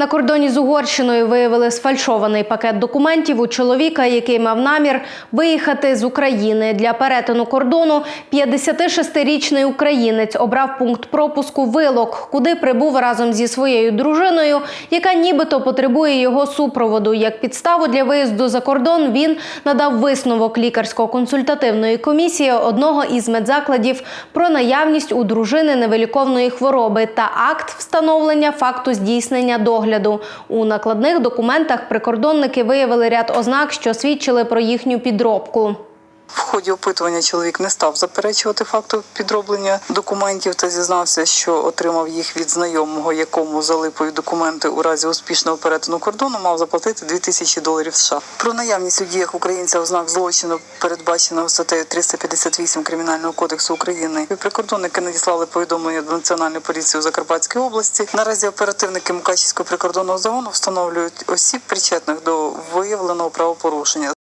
На кордоні з Угорщиною виявили сфальшований пакет документів у чоловіка, який мав намір виїхати з України. Для перетину кордону 56-річний українець обрав пункт пропуску Вилок, куди прибув разом зі своєю дружиною, яка нібито потребує його супроводу. Як підставу для виїзду за кордон він надав висновок лікарсько-консультативної комісії одного із медзакладів про наявність у дружини невиліковної хвороби та акт встановлення факту здійснення догляду. У накладних документах прикордонники виявили ряд ознак, що свідчили про їхню підробку. В ході опитування чоловік не став заперечувати факту підроблення документів та зізнався, що отримав їх від знайомого, якому залипові документи у разі успішного перетину кордону мав заплатити 2000 доларів США. Про наявність у діях українця ознак злочину, передбаченого статтею 358 кримінального кодексу України. Прикордонники надіслали повідомлення до національної поліції у Закарпатській області. Наразі оперативники Мукачівського прикордонного загону встановлюють осіб, причетних до виявленого правопорушення.